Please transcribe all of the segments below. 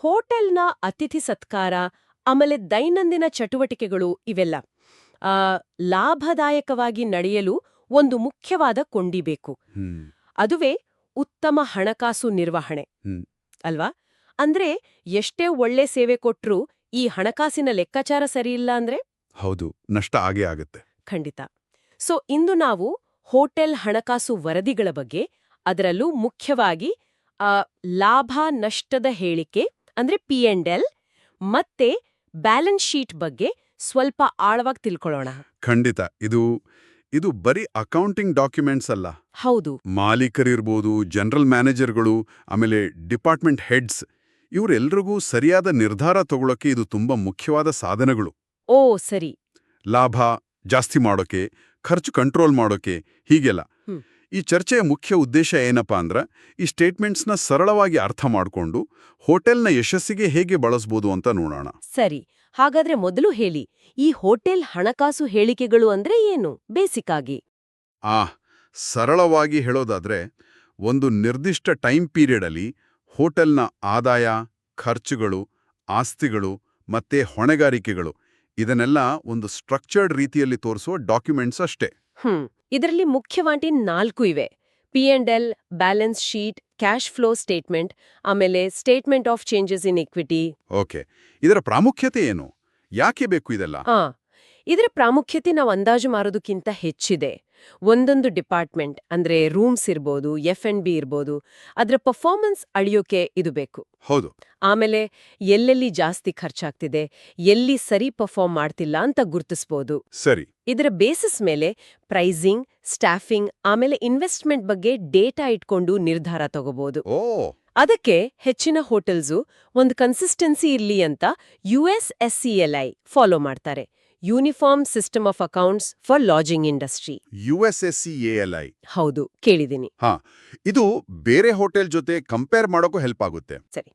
ಹೋಟೆಲ್ನ ಅತಿಥಿ ಸತ್ಕಾರ ಆಮೇಲೆ ದೈನಂದಿನ ಚಟುವಟಿಕೆಗಳು ಇವೆಲ್ಲ. ಆ, ಲಾಭದಾಯಕವಾಗಿ ನಡೆಯಲು ಒಂದು ಮುಖ್ಯವಾದ ಕೊಂಡಿ ಬೇಕು ಅದುವೇ ಉತ್ತಮ ಹಣಕಾಸು ನಿರ್ವಹಣೆ. ಅಲ್ವಾ? ಅಂದ್ರೆ ಎಷ್ಟೇ ಒಳ್ಳೆ ಸೇವೆ ಕೊಟ್ರೂ ಈ ಹಣಕಾಸಿನ ಲೆಕ್ಕಾಚಾರ ಸರಿಯಿಲ್ಲ ಅಂದ್ರೆ? ಹೌದು ನಷ್ಟ ಆಗೇ ಆಗುತ್ತೆ. ಖಂಡಿತ. ಸೊ ಇಂದು ನಾವು ಹೋಟೆಲ್ ಹಣಕಾಸು ವರದಿಗಳ ಬಗ್ಗೆ ಅದರಲ್ಲೂ ಮುಖ್ಯವಾಗಿ ಆ, ಲಾಭ ನಷ್ಟದ ಹೇಳಿಕೆ ಅಂದ್ರೆ ಪಿ ಎಂಡ್ ಎಲ್ ಮತ್ತೆ ಬ್ಯಾಲೆನ್ಸ್ ಶೀಟ್ ಬಗ್ಗೆ ಸ್ವಲ್ಪ ಆಳವಾಗಿ ತಿಳ್ಕೊಳ್ಳೋಣ. ಖಂಡಿತ. ಇದು ಇದು ಬರೀ ಅಕೌಂಟಿಂಗ್ ಡಾಕ್ಯುಮೆಂಟ್ಸ್ ಅಲ್ಲ. ಹೌದು. ಮಾಲೀಕರಿರ್ಬೋದು ಜನರಲ್ ಮ್ಯಾನೇಜರ್ಗಳು ಆಮೇಲೆ ಡಿಪಾರ್ಟ್ಮೆಂಟ್ ಹೆಡ್ಸ್ ಇವರೆಲ್ಲರಿಗೂ ಸರಿಯಾದ ನಿರ್ಧಾರ ತಗೊಳ್ಳೋಕೆ ಇದು ತುಂಬಾ ಮುಖ್ಯವಾದ ಸಾಧನಗಳು. ಓ ಸರಿ. ಲಾಭ ಜಾಸ್ತಿ ಮಾಡೋಕೆ ಖರ್ಚು ಕಂಟ್ರೋಲ್ ಮಾಡೋಕೆ ಹೀಗೆಲ್ಲ. ಈ ಚರ್ಚೆಯ ಮುಖ್ಯ ಉದ್ದೇಶ ಏನಪ್ಪಾ ಅಂದ್ರೆ ಈ ಸ್ಟೇಟ್ಮೆಂಟ್ಸ್ನ ಸರಳವಾಗಿ ಅರ್ಥ ಮಾಡ್ಕೊಂಡು ಹೋಟೆಲ್ನ ಯಶಸ್ಸಿಗೆ ಹೇಗೆ ಬಳಸ್ಬೋದು ಅಂತ ನೋಡೋಣ. ಸರಿ ಹಾಗಾದ್ರೆ ಮೊದಲು ಹೇಳಿ ಈ ಹೋಟೆಲ್ ಹಣಕಾಸು ಹೇಳಿಕೆಗಳು ಅಂದ್ರೆ ಏನು? ಬೇಸಿಕ್ ಆಗಿ. ಆ ಸರಳವಾಗಿ ಹೇಳೋದಾದ್ರೆ ಒಂದು ನಿರ್ದಿಷ್ಟ ಟೈಮ್ ಪೀರಿಯಡಲ್ಲಿ ಹೋಟೆಲ್ನ ಆದಾಯ ಖರ್ಚುಗಳು ಆಸ್ತಿಗಳು ಮತ್ತೆ ಹೊಣೆಗಾರಿಕೆಗಳು ಇದನ್ನೆಲ್ಲ ಒಂದು ಸ್ಟ್ರಕ್ಚರ್ಡ್ ರೀತಿಯಲ್ಲಿ ತೋರಿಸುವ ಡಾಕ್ಯುಮೆಂಟ್ಸ್ ಅಷ್ಟೇ. ಹ್ಮ್. ಇದರಲ್ಲಿ ಮುಖ್ಯವಾಗಿ ನಾಲ್ಕು ಇವೆ. P and L balance sheet cash flow statement ಆಮೇಲೆ statement of changes in equity okay. ಇದರ ಪ್ರಾಮುಖ್ಯತೆ ಏನು? ಯಾಕೆ ಬೇಕು ಇದೆಲ್ಲ? ಆ ಇದರ ಪ್ರಾಮುಖ್ಯತೆ ನಾವು ಅಂದಾಜು ಮಾರೋದಕ್ಕಿಂತ ಹೆಚ್ಚಿದೆ. ಒಂದೊಂದು ಡಿಪಾರ್ಟ್ಮೆಂಟ್ ಅಂದ್ರೆ ರೂಮ್ಸ್ ಇರ್ಬೋದು ಎಫ್ ಅಂಡ್ ಬಿ ಇರ್ಬೋದು ಅದರ ಪರ್ಫಾರ್ಮೆನ್ಸ್ ಅಳಿಯೋಕೆ ಇದು ಬೇಕು. ಹೌದು. ಆಮೇಲೆ ಎಲ್ಲೆಲ್ಲಿ ಜಾಸ್ತಿ ಖರ್ಚಾಗ್ತಿದೆ ಎಲ್ಲಿ ಸರಿ ಪರ್ಫಾರ್ಮ್ ಮಾಡ್ತಿಲ್ಲ ಅಂತ ಗುರ್ತಿಸ್ಬೋದು. ಸರಿ. ಇದರ ಬೇಸಿಸ್ ಮೇಲೆ ಪ್ರೈಸಿಂಗ್ ಸ್ಟಾಫಿಂಗ್ ಆಮೇಲೆ ಇನ್ವೆಸ್ಟ್ಮೆಂಟ್ ಬಗ್ಗೆ ಡೇಟಾ ಇಟ್ಕೊಂಡು ನಿರ್ಧಾರ ತಗೋಬಹುದು ಓ. ಅದಕ್ಕೆ ಹೆಚ್ಚಿನ ಹೋಟೆಲ್ಸು ಒಂದು ಕನ್ಸಿಸ್ಟೆನ್ಸಿ ಇರ್ಲಿ ಅಂತ U S S C L I follow ಮಾಡ್ತಾರೆ. Uniform system of accounts for lodging industry. U S S C A L I. ಹೌದು ಕೇಳಿದ್ದೀನಿ. ಹಾ ಇದು ಬೇರೆ ಹೋಟೆಲ್ ಜೊತೆ ಕಂಪೇರ್ ಮಾಡೋಕ್ಕೂ ಹೆಲ್ಪ್ ಆಗುತ್ತೆ. ಸರಿ.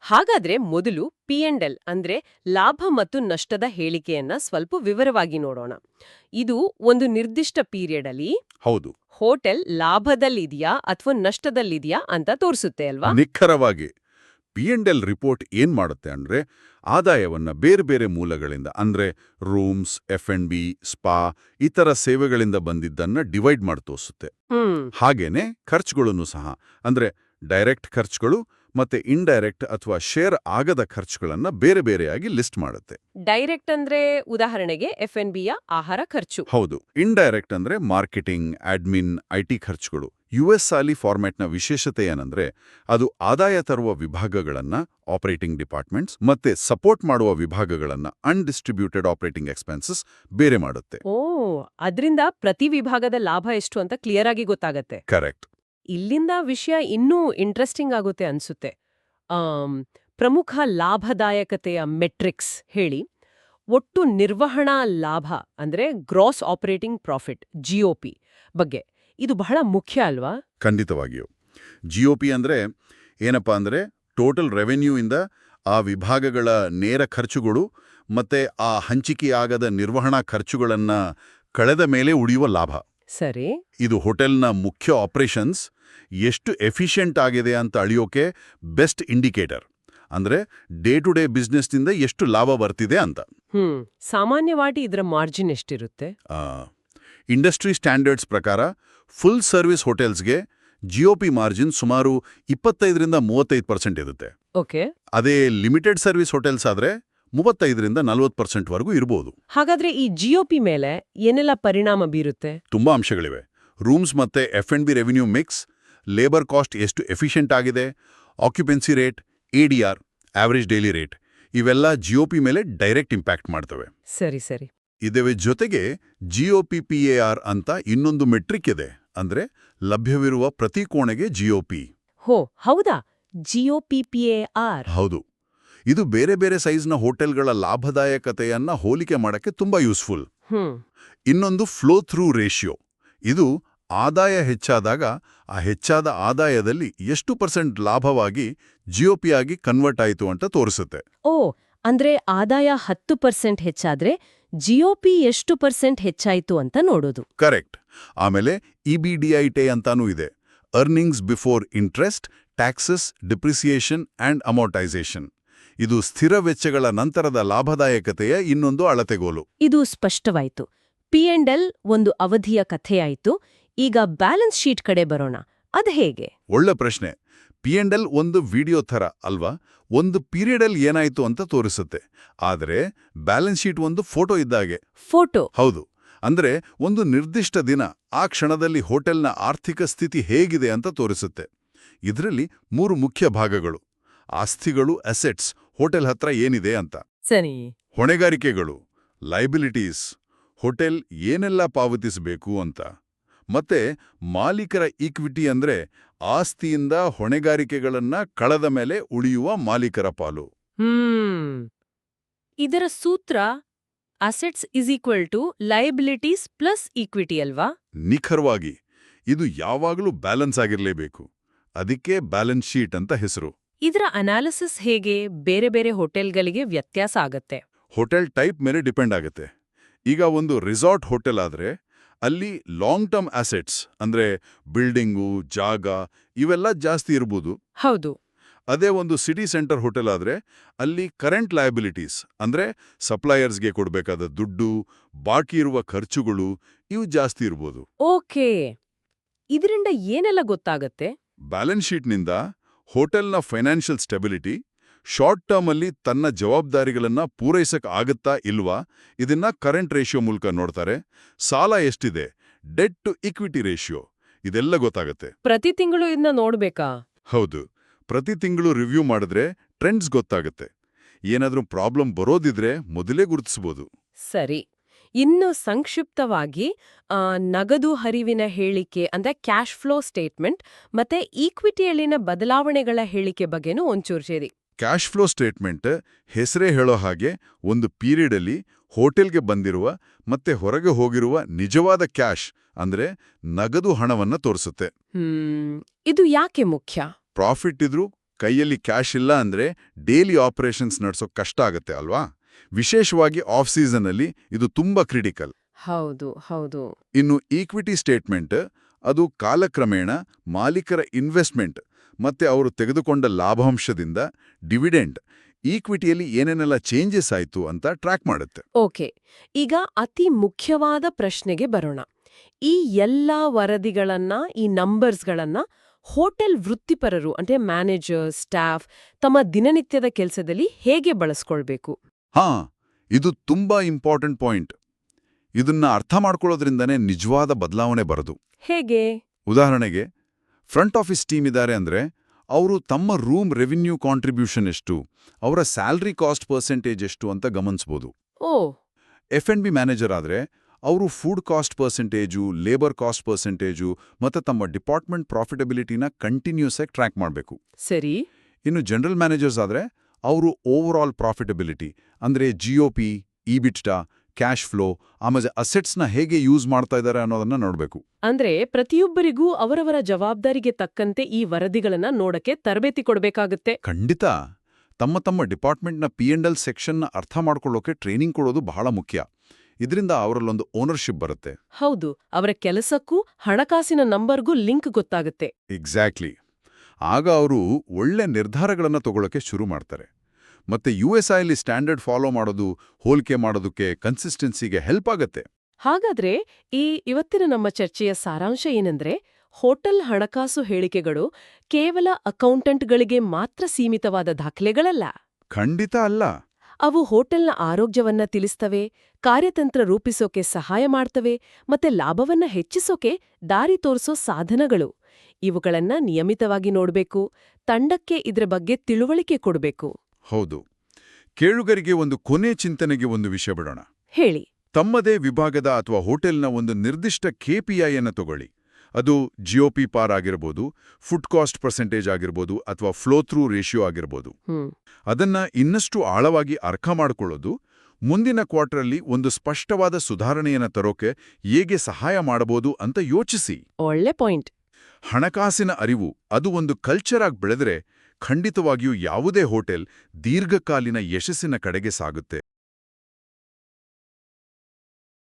ಹಾಗಾದ್ರೆ ಮೊದಲು ಪಿ ಅಂಡ್ ಎಲ್ ಅಂದ್ರೆ ಲಾಭ ಮತ್ತು ನಷ್ಟದ ಹೇಳಿಕೆಯನ್ನ ಸ್ವಲ್ಪ ವಿವರವಾಗಿ ನೋಡೋಣ. ಇದು ಒಂದು ನಿರ್ದಿಷ್ಟ ಪೀರಿಯಡ್ ಅಲ್ಲಿ ಹೌದು. ಹೋಟೆಲ್ ಲಾಭದಲ್ಲಿದೆಯಾ ಅಥವಾ ನಷ್ಟದಲ್ಲಿದೆಯಾ ಅಂತ ತೋರಿಸುತ್ತೆ ಅಲ್ವಾ? ನಿಖರವಾಗಿ. ಪಿ ಅಂಡ್ ಎಲ್ ರಿಪೋರ್ಟ್ ಏನು ಮಾಡುತ್ತೆ ಅಂದ್ರೆ ಆದಾಯವನ್ನ ಬೇರೆ ಬೇರೆ ಮೂಲಗಳಿಂದ ಅಂದ್ರೆ rooms F and B spa ಇತರ ಸೇವೆಗಳಿಂದ ಬಂದಿದ್ದನ್ನ ಡಿವೈಡ್ ಮಾಡಿ ತೋರಿಸುತ್ತೆ. ಹಾಗೇನೆ ಖರ್ಚುಗಳನ್ನು ಸಹ. ಅಂದ್ರೆ ಡೈರೆಕ್ಟ್ ಖರ್ಚುಗಳು ಮತ್ತೆ ಇಂಡೈರೆಕ್ಟ್ ಅಥವಾ ಶೇರ್ ಆಗದ ಖರ್ಚುಗಳನ್ನ ಬೇರೆ ಬೇರೆಯಾಗಿ ಲಿಸ್ಟ್ ಮಾಡುತ್ತೆ. ಡೈರೆಕ್ಟ್ ಅಂದ್ರೆ ಉದಾಹರಣೆಗೆ ಎಫ್ ಎನ್ ಬಿಯ ಆಹಾರ ಖರ್ಚು. ಹೌದು. ಇಂಡೈರೆಕ್ಟ್ ಅಂದ್ರೆ ಮಾರ್ಕೆಟಿಂಗ್ ಅಡ್ಮಿನ್ ಐಟಿ ಖರ್ಚುಗಳು. ಯು ಎಸ್ ಸಾಲಿ ಫಾರ್ಮ್ಯಾಟ್ನ ವಿಶೇಷತೆ ಏನಂದ್ರೆ ಅದು ಆದಾಯ ತರುವ ವಿಭಾಗಗಳನ್ನ ಆಪರೇಟಿಂಗ್ ಡಿಪಾರ್ಟ್ಮೆಂಟ್ಸ್ ಮತ್ತೆ ಸಪೋರ್ಟ್ ಮಾಡುವ ವಿಭಾಗಗಳನ್ನ ಅನ್ಡಿಸ್ಟ್ರಿಬ್ಯೂಟೆಡ್ ಆಪರೇಟಿಂಗ್ ಎಕ್ಸ್ಪೆನ್ಸಸ್ ಬೇರೆ ಮಾಡುತ್ತೆ. ಓ ಅದರಿಂದ ಪ್ರತಿ ವಿಭಾಗದ ಲಾಭ ಎಷ್ಟು ಅಂತ ಕ್ಲಿಯರ್ ಆಗಿ ಗೊತ್ತಾಗತ್ತೆ. ಕರೆಕ್ಟ್ ಇಲ್ಲಿಂದ ವಿಷಯ ಇನ್ನೂ ಇಂಟ್ರೆಸ್ಟಿಂಗ್ ಆಗುತ್ತೆ ಅನ್ಸುತ್ತೆ. ಪ್ರಮುಖ ಲಾಭದಾಯಕತೆಯ ಮೆಟ್ರಿಕ್ಸ್ ಹೇಳಿ. ಒಟ್ಟು ನಿರ್ವಹಣಾ ಲಾಭ ಅಂದ್ರೆ ಗ್ರಾಸ್ ಆಪರೇಟಿಂಗ್ ಪ್ರಾಫಿಟ್ ಜಿಒಪಿ ಬಗ್ಗೆ. ಇದು ಬಹಳ ಮುಖ್ಯ ಅಲ್ವಾ? ಖಂಡಿತವಾಗಿಯೂ. ಜಿಒಪಿ ಅಂದ್ರೆ ಏನಪ್ಪಾ ಅಂದ್ರೆ ಟೋಟಲ್ ರೆವೆನ್ಯೂ ಇಂದ ಆ ವಿಭಾಗಗಳ ನೇರ ಖರ್ಚುಗಳು ಮತ್ತೆ ಆ ಹಂಚಿಕೆಯಾಗದ ನಿರ್ವಹಣಾ ಖರ್ಚುಗಳನ್ನ ಕಳೆದ ಮೇಲೆ ಉಳಿಯುವ ಲಾಭ. ಸರಿ. ಇದು ಹೋಟೆಲ್ನ ಮುಖ್ಯ ಆಪರೇಷನ್ಸ್ ಎಷ್ಟು ಎಫಿಷಿಯೆಂಟ್ ಆಗಿದೆ ಅಂತ ಅಳಿಯೋಕೆ ಬೆಸ್ಟ್ ಇಂಡಿಕೇಟರ್. ಅಂದ್ರೆ ಡೇ ಟು ಡೇ ಬಿಸ್ನೆಸ್ನಿಂದ ಎಷ್ಟು ಲಾಭ ಬರ್ತಿದೆ ಅಂತ. ಹ್ಮ್ ಸಾಮಾನ್ಯವಾಗಿ ಇದರ ಮಾರ್ಜಿನ್ ಎಷ್ಟಿರುತ್ತೆ? ಇಂಡಸ್ಟ್ರಿ ಸ್ಟ್ಯಾಂಡರ್ಡ್ಸ್ ಪ್ರಕಾರ ಫುಲ್ ಸರ್ವಿಸ್ ಹೋಟೆಲ್ಸ್ಗೆ ಜಿಒಪಿ ಮಾರ್ಜಿನ್ ಸುಮಾರು ಇಪ್ಪತ್ತೈದರಿಂದ ಮೂವತ್ತೈದು ಪರ್ಸೆಂಟ್ ಇರುತ್ತೆ. ಓಕೆ. ಅದೇ ಲಿಮಿಟೆಡ್ ಸರ್ವಿಸ್ ಹೋಟೆಲ್ಸ್ ಆದ್ರೆ ಮೂವತ್ತೈದರಿಂದ ನಲವತ್ತು ಪರ್ಸೆಂಟ್ವರೆಗೂ ಇರಬಹುದು ಹಾಗಾದ್ರೆ ಈ ಜಿಒಪಿ ಮೇಲೆ ಏನೆಲ್ಲ ಪರಿಣಾಮ ಬೀರುತ್ತೆ? ತುಂಬಾ ಅಂಶಗಳಿವೆ. ರೂಮ್ಸ್ ಮತ್ತೆ F and B revenue mix labour cost ಎಷ್ಟು ಎಫಿಷಿಯಂಟ್ ಆಗಿದೆ occupancy rate A D R average daily rate ಇವೆಲ್ಲ ಜಿಒಪಿ ಮೇಲೆ ಡೈರೆಕ್ಟ್ ಇಂಪ್ಯಾಕ್ಟ್ ಮಾಡ್ತವೆ. ಸರಿ ಸರಿ. ಇದವೆ ಜೊತೆಗೆ ಜಿಒಪಿ ಆರ್ ಅಂತ ಇನ್ನೊಂದು ಮೆಟ್ರಿಕ್ ಇದೆ ಅಂದ್ರೆ ಲಭ್ಯವಿರುವ ಪ್ರತಿ ಕೋಣೆಗೆ ಜಿಒಪಿ ಹೋ ಹೌದಾ? ಜಿಒಪಿಪಿಎಆರ್ ಹೌದು. ಇದು ಬೇರೆ ಬೇರೆ ಸೈಜ್ನ ಹೋಟೆಲ್ಗಳ ಲಾಭದಾಯಕತೆಯನ್ನ ಹೋಲಿಕೆ ಮಾಡಕ್ಕೆ ತುಂಬಾ ಯೂಸ್ಫುಲ್ ಇನ್ನೊಂದು ಫ್ಲೋ ಥ್ರೂ ರೇಷಿಯೋ ಇದು ಆದಾಯ ಹೆಚ್ಚಾದಾಗ ಆ ಹೆಚ್ಚಾದ ಆದಾಯದಲ್ಲಿ ಎಷ್ಟು ಪರ್ಸೆಂಟ್ ಲಾಭವಾಗಿ ಜಿಒಪಿಯಾಗಿ ಆಗಿ ಕನ್ವರ್ಟ್ ಆಯಿತು ಅಂತ ತೋರಿಸುತ್ತೆ. ಓ ಅಂದ್ರೆ ಆದಾಯ ಹತ್ತು ಪರ್ಸೆಂಟ್ ಹೆಚ್ಚಾದ್ರೆ ಜಿಒಪಿ ಎಷ್ಟು ಪರ್ಸೆಂಟ್ ಹೆಚ್ಚಾಯಿತು ಅಂತ ನೋಡೋದು. ಕರೆಕ್ಟ್ ಆಮೇಲೆ ಇಬಿಡಿಐಟೆ ಅಂತಾನೂ ಇದೆ. Earnings before interest taxes depreciation and amortisation ಇದು ಸ್ಥಿರ ವೆಚ್ಚಗಳ ನಂತರದ ಲಾಭದಾಯಕತೆಯ ಇನ್ನೊಂದು ಅಳತೆಗೋಲು. ಇದು ಸ್ಪಷ್ಟವಾಯಿತು. ಪಿ ಅಂಡ್ ಎಲ್ ಒಂದು ಅವಧಿಯ ಕಥೆಯಾಯಿತು. ಈಗ ಬ್ಯಾಲೆನ್ಸ್ ಶೀಟ್ ಕಡೆ ಬರೋಣ. ಅದು ಹೇಗೆ? ಒಳ್ಳೆ ಪ್ರಶ್ನೆ. ಪಿ ಎಂಡ್ ಎಲ್ ಒಂದು ವಿಡಿಯೋ ಥರ ಅಲ್ವಾ? ಒಂದು ಪೀರಿಯಡಲ್ ಏನಾಯ್ತು ಅಂತ ತೋರಿಸುತ್ತೆ. ಆದರೆ ಬ್ಯಾಲೆನ್ಸ್ ಶೀಟ್ ಒಂದು ಫೋಟೋ ಇದ್ದಾಗೆ ಫೋಟೋ. ಹೌದು. ಅಂದ್ರೆ ಒಂದು ನಿರ್ದಿಷ್ಟ ದಿನ ಆ ಕ್ಷಣದಲ್ಲಿ ಹೋಟೆಲ್ನ ಆರ್ಥಿಕ ಸ್ಥಿತಿ ಹೇಗಿದೆ ಅಂತ ತೋರಿಸುತ್ತೆ. ಇದರಲ್ಲಿ ಮೂರು ಮುಖ್ಯ ಭಾಗಗಳು. ಆಸ್ತಿಗಳು ಅಸೆಟ್ಸ್ ಹೋಟೆಲ್ ಹತ್ರ ಏನಿದೆ ಅಂತ. ಸರಿ. ಹೊಣೆಗಾರಿಕೆಗಳು ಲೈಬಿಲಿಟೀಸ್ ಹೋಟೆಲ್ ಏನೆಲ್ಲ ಪಾವತಿಸಬೇಕು ಅಂತ. ಮತ್ತೆ ಮಾಲೀಕರ ಈಕ್ವಿಟಿ ಅಂದ್ರೆ ಆಸ್ತಿಯಿಂದ ಹೊಣೆಗಾರಿಕೆಗಳನ್ನ ಕಳೆದ ಮೇಲೆ ಉಳಿಯುವ ಮಾಲೀಕರ ಪಾಲು. ಹ್ಮ್. ಇದರ ಸೂತ್ರ assets is equal to liabilities plus equity ಅಲ್ವಾ? ನಿಖರವಾಗಿ ಇದು ಯಾವಾಗಲೂ ಬ್ಯಾಲೆನ್ಸ್ ಆಗಿರಲೇಬೇಕು. ಅದಕ್ಕೆ ಬ್ಯಾಲೆನ್ಸ್ ಶೀಟ್ ಅಂತ ಹೆಸರು. ಇದರ ಅನಾಲಿಸಿಸ್ ಹೇಗೆ ಬೇರೆ ಬೇರೆ ಹೋಟೆಲ್ಗಳಿಗೆ ವ್ಯತ್ಯಾಸ ಆಗತ್ತೆ? ಹೋಟೆಲ್ ಟೈಪ್ ಮೇಲೆ ಡಿಪೆಂಡ್ ಆಗುತ್ತೆ. ಈಗ ಒಂದು ರಿಸಾರ್ಟ್ ಹೋಟೆಲ್ ಆದ್ರೆ ಅಲ್ಲಿ ಲಾಂಗ್ ಟರ್ಮ್ ಅಸೆಟ್ಸ್ ಅಂದ್ರೆ ಬಿಲ್ಡಿಂಗು ಜಾಗ ಇವೆಲ್ಲ ಜಾಸ್ತಿ ಇರ್ಬೋದು. ಹೌದು. ಅದೇ ಒಂದು ಸಿಟಿ ಸೆಂಟರ್ ಹೋಟೆಲ್ ಆದ್ರೆ ಅಲ್ಲಿ ಕರೆಂಟ್ ಲಯಬಿಲಿಟೀಸ್ ಅಂದ್ರೆ ಸಪ್ಲೈಯರ್ಸ್ಗೆ ಕೊಡಬೇಕಾದ ದುಡ್ಡು ಬಾಕಿ ಇರುವ ಖರ್ಚುಗಳು ಇವು ಜಾಸ್ತಿ ಇರ್ಬೋದು. ಓಕೆ. ಇದರಿಂದ ಏನೆಲ್ಲ ಗೊತ್ತಾಗತ್ತೆ? ಬ್ಯಾಲೆನ್ಸ್ ಶೀಟ್ನಿಂದ ಹೋಟೆಲ್ನ ಫೈನಾನ್ಷಿಯಲ್ ಸ್ಟೆಬಿಲಿಟಿ ಶಾರ್ಟ್ ಟರ್ಮ್ ಅಲ್ಲಿ ತನ್ನ ಜವಾಬ್ದಾರಿಗಳನ್ನ ಪೂರೈಸಕ್ ಆಗುತ್ತಾ ಇಲ್ವಾ ಇದನ್ನ ಕರೆಂಟ್ ರೇಷಿಯೋ ಮೂಲಕ ನೋಡ್ತಾರೆ. ಸಾಲ ಎಷ್ಟಿದೆ? ಡೆಟ್ ಟು ಇಕ್ವಿಟಿ ರೇಷಿಯೋ ಇದೆಲ್ಲ ಗೊತ್ತಾಗುತ್ತೆ. ಪ್ರತಿ ತಿಂಗಳು ಇದನ್ನ ನೋಡ್ಬೇಕಾ? ಹೌದು. ಪ್ರತಿ ತಿಂಗಳು ರಿವ್ಯೂ ಮಾಡಿದ್ರೆ ಟ್ರೆಂಡ್ಸ್ ಗೊತ್ತಾಗುತ್ತೆ. ಏನಾದ್ರೂ ಪ್ರಾಬ್ಲಮ್ ಬರೋದಿದ್ರೆ ಮೊದಲೇ ಗುರುತಿಸಬಹುದು ಸರಿ. ಇನ್ನು ಸಂಕ್ಷಿಪ್ತವಾಗಿ ನಗದು ಹರಿವಿನ ಹೇಳಿಕೆ ಅಂದರೆ ಕ್ಯಾಶ್ ಫ್ಲೋ ಸ್ಟೇಟ್ಮೆಂಟ್ ಮತ್ತೆ ಈಕ್ವಿಟಿಯಲ್ಲಿನ ಬದಲಾವಣೆಗಳ ಹೇಳಿಕೆ ಬಗ್ಗೆನೂ ಒಂಚೂರು ಸೇರಿ. ಕ್ಯಾಶ್ ಫ್ಲೋ ಸ್ಟೇಟ್ಮೆಂಟ್ ಹೆಸರೇ ಹೇಳೋ ಹಾಗೆ ಒಂದು ಪೀರಿಯಡಲ್ಲಿ ಹೋಟೆಲ್ಗೆ ಬಂದಿರುವ ಮತ್ತೆ ಹೊರಗೆ ಹೋಗಿರುವ ನಿಜವಾದ ಕ್ಯಾಶ್ ಅಂದ್ರೆ ನಗದು ಹಣವನ್ನ ತೋರಿಸುತ್ತೆ. ಇದು ಯಾಕೆ ಮುಖ್ಯ? ಪ್ರಾಫಿಟ್ ಇದ್ರೂ ಕೈಯಲ್ಲಿ ಕ್ಯಾಶ್ ಇಲ್ಲ ಅಂದ್ರೆ ಡೇಲಿ ಆಪರೇಷನ್ಸ್ ನಡೆಸೋಕ್ ಕಷ್ಟ ಆಗತ್ತೆ ಅಲ್ವಾ? ವಿಶೇಷವಾಗಿ ಆಫ್ ಸೀಸನಲ್ಲಿ ಇದು ತುಂಬಾ ಕ್ರಿಟಿಕಲ್ ಹೌದು ಹೌದು. ಇನ್ನು ಈಕ್ವಿಟಿ ಸ್ಟೇಟ್ಮೆಂಟ್ ಅದು ಕಾಲಕ್ರಮೇಣ ಮಾಲೀಕರ ಇನ್ವೆಸ್ಟ್ಮೆಂಟ್ ಮತ್ತೆ ಅವರು ತೆಗೆದುಕೊಂಡ ಲಾಭಾಂಶದಿಂದ ಡಿವಿಡೆಂಡ್ ಈಕ್ವಿಟಿಯಲ್ಲಿ ಏನೇನೆಲ್ಲ ಚೇಂಜಸ್ ಆಯಿತು ಅಂತ ಟ್ರ್ಯಾಕ್ ಮಾಡುತ್ತೆ. ಓಕೆ ಈಗ ಅತಿ ಮುಖ್ಯವಾದ ಪ್ರಶ್ನೆಗೆ ಬರೋಣ. ಈ ಎಲ್ಲಾ ವರದಿಗಳನ್ನ ಈ ನಂಬರ್ಸ್ಗಳನ್ನ ಹೋಟೆಲ್ ವೃತ್ತಿಪರರು ಅಂದರೆ ಮ್ಯಾನೇಜರ್ ಸ್ಟಾಫ್ ತಮ್ಮ ದಿನನಿತ್ಯದ ಕೆಲಸದಲ್ಲಿ ಹೇಗೆ ಬಳಸ್ಕೊಳ್ಬೇಕು? ಹಾ ಇದು ತುಂಬಾ ಇಂಪಾರ್ಟೆಂಟ್ ಪಾಯಿಂಟ್. ಇದನ್ನ ಅರ್ಥ ಮಾಡ್ಕೊಳ್ಳೋದ್ರಿಂದನೇ ನಿಜವಾದ ಬದಲಾವಣೆ ಬರದು. ಹೇಗೆ? ಉದಾಹರಣೆಗೆ ಫ್ರಂಟ್ ಆಫೀಸ್ ಟೀಮ್ ಇದ್ದಾರೆ ಅಂದ್ರೆ ಅವರು ತಮ್ಮ ರೂಮ್ ರೆವಿನ್ಯೂ ಕಾಂಟ್ರಿಬ್ಯೂಷನ್ ಎಷ್ಟು ಅವರ ಸ್ಯಾಲ್ರಿ ಕಾಸ್ಟ್ ಪರ್ಸೆಂಟೇಜ್ ಎಷ್ಟು ಅಂತ ಗಮನಿಸ್ಬೋದು. ಓ! ಎಫ್ ಎನ್ ಬಿ ಮ್ಯಾನೇಜರ್ ಆದ್ರೆ ಅವರು food cost percentage labour cost percentage ಮತ್ತು ತಮ್ಮ ಡಿಪಾರ್ಟ್ಮೆಂಟ್ ಪ್ರಾಫಿಟಬಿಲಿಟಿನ ಕಂಟಿನ್ಯೂಸ್ ಆಗಿ ಟ್ರ್ಯಾಕ್ ಮಾಡಬೇಕು. ಸರಿ. ಇನ್ನು ಜನರಲ್ ಮ್ಯಾನೇಜರ್ಸ್ ಆದ್ರೆ ಅವರು ಓವರ್ ಆಲ್ ಪ್ರಾಫಿಟಬಿಲಿಟಿ ಅಂದ್ರೆ G O P EBITDA cash flow ಆಮೇಲೆ ಅಸೆಟ್ಸ್ನ ಹೇಗೆ ಯೂಸ್ ಮಾಡ್ತಾ ಇದ್ದಾರೆ ಅನ್ನೋದನ್ನ ನೋಡಬೇಕು. ಅಂದ್ರೆ ಪ್ರತಿಯೊಬ್ಬರಿಗೂ ಅವರವರ ಜವಾಬ್ದಾರಿಗೆ ತಕ್ಕಂತೆ ಈ ವರದಿಗಳನ್ನ ನೋಡಕ್ಕೆ ತರಬೇತಿ ಕೊಡಬೇಕಾಗುತ್ತೆ. ಖಂಡಿತ. ತಮ್ಮ ತಮ್ಮ ಡಿಪಾರ್ಟ್ಮೆಂಟ್ನ ಪಿ ಎಂಡ್ ಎಲ್ ಸೆಕ್ಷನ್ನ ಅರ್ಥ ಮಾಡ್ಕೊಳ್ಳೋಕೆ ಟ್ರೈನಿಂಗ್ ಕೊಡೋದು ಬಹಳ ಮುಖ್ಯ. ಇದರಿಂದ ಅವರಲ್ಲೊಂದು ಓನರ್ಶಿಪ್ ಬರುತ್ತೆ. ಹೌದು ಅವರ ಕೆಲಸಕ್ಕೂ ಹಣಕಾಸಿನ ನಂಬರ್ಗೂ ಲಿಂಕ್ ಗೊತ್ತಾಗುತ್ತೆ. ಎಕ್ಸಾಕ್ಟ್ಲಿ ಆಗ ಅವರು ಒಳ್ಳೆ ನಿರ್ಧಾರಗಳನ್ನು ತಗೊಳ್ಳೋಕೆ ಶುರು ಮಾಡ್ತಾರೆ. ಮತ್ತೆ U S ALI standard follow ಮಾಡೋದು ಹೋಲಿಕೆ ಮಾಡೋದಕ್ಕೆ ಕನ್ಸಿಸ್ಟೆನ್ಸಿಗೆ ಹೆಲ್ಪ್ ಆಗತ್ತೆ. ಹಾಗಾದ್ರೆ ಈ ಇವತ್ತಿನ ನಮ್ಮ ಚರ್ಚೆಯ ಸಾರಾಂಶ ಏನಂದ್ರೆ ಹೋಟೆಲ್ ಹಣಕಾಸು ಹೇಳಿಕೆಗಳು ಕೇವಲ ಅಕೌಂಟೆಂಟ್ಗಳಿಗೆ ಮಾತ್ರ ಸೀಮಿತವಾದ ದಾಖಲೆಗಳಲ್ಲ. ಖಂಡಿತ ಅಲ್ಲ. ಅವು ಹೋಟೆಲ್ನ ಆರೋಗ್ಯವನ್ನ ತಿಳಿಸ್ತವೆ ಕಾರ್ಯತಂತ್ರ ರೂಪಿಸೋಕೆ ಸಹಾಯ ಮಾಡ್ತವೆ ಮತ್ತೆ ಲಾಭವನ್ನ ಹೆಚ್ಚಿಸೋಕೆ ದಾರಿ ತೋರಿಸೋ ಸಾಧನಗಳು. ಇವುಗಳನ್ನ ನಿಯಮಿತವಾಗಿ ನೋಡ್ಬೇಕು ತಂಡಕ್ಕೆ ಇದ್ರ ಬಗ್ಗೆ ತಿಳುವಳಿಕೆ ಕೊಡ್ಬೇಕು. ಹೌದು. ಕೇಳುಗರಿಗೆ ಒಂದು ಕೊನೆ ಚಿಂತನೆಗೆ ಒಂದು ವಿಷಯ ಬಿಡೋಣ. ಹೇಳಿ. ತಮ್ಮದೇ ವಿಭಾಗದ ಅಥವಾ ಹೋಟೆಲ್ನ ಒಂದು ನಿರ್ದಿಷ್ಟ ಕೆಪಿಐ ಅನ್ನು ತಗೊಳ್ಳಿ. ಅದು ಜಿಒಪಿ ಪಾರ್ ಆಗಿರ್ಬೋದು ಫುಡ್ ಕಾಸ್ಟ್ ಪರ್ಸೆಂಟೇಜ್ ಆಗಿರ್ಬೋದು ಅಥವಾ ಫ್ಲೋ ಥ್ರೂ ರೇಷಿಯೋ ಆಗಿರ್ಬೋದು. ಅದನ್ನ ಇನ್ನಷ್ಟು ಆಳವಾಗಿ ಅರ್ಥ ಮಾಡಿಕೊಳ್ಳೋದು ಮುಂದಿನ ಕ್ವಾರ್ಟರಲ್ಲಿ ಒಂದು ಸ್ಪಷ್ಟವಾದ ಸುಧಾರಣೆಯನ್ನು ತರೋಕೆ ಹೇಗೆ ಸಹಾಯ ಮಾಡಬಹುದು ಅಂತ ಯೋಚಿಸಿ. ಒಳ್ಳೆ ಪಾಯಿಂಟ್. ಹಣಕಾಸಿನ ಅರಿವು ಅದು ಒಂದು ಕಲ್ಚರ್ ಆಗಿ ಬೆಳೆದರೆ ಖಂಡಿತವಾಗಿಯೂ ಯಾವುದೇ ಹೋಟೆಲ್ ದೀರ್ಘಕಾಲೀನ ಯಶಸ್ಸಿನ ಕಡೆಗೆ ಸಾಗುತ್ತೆ.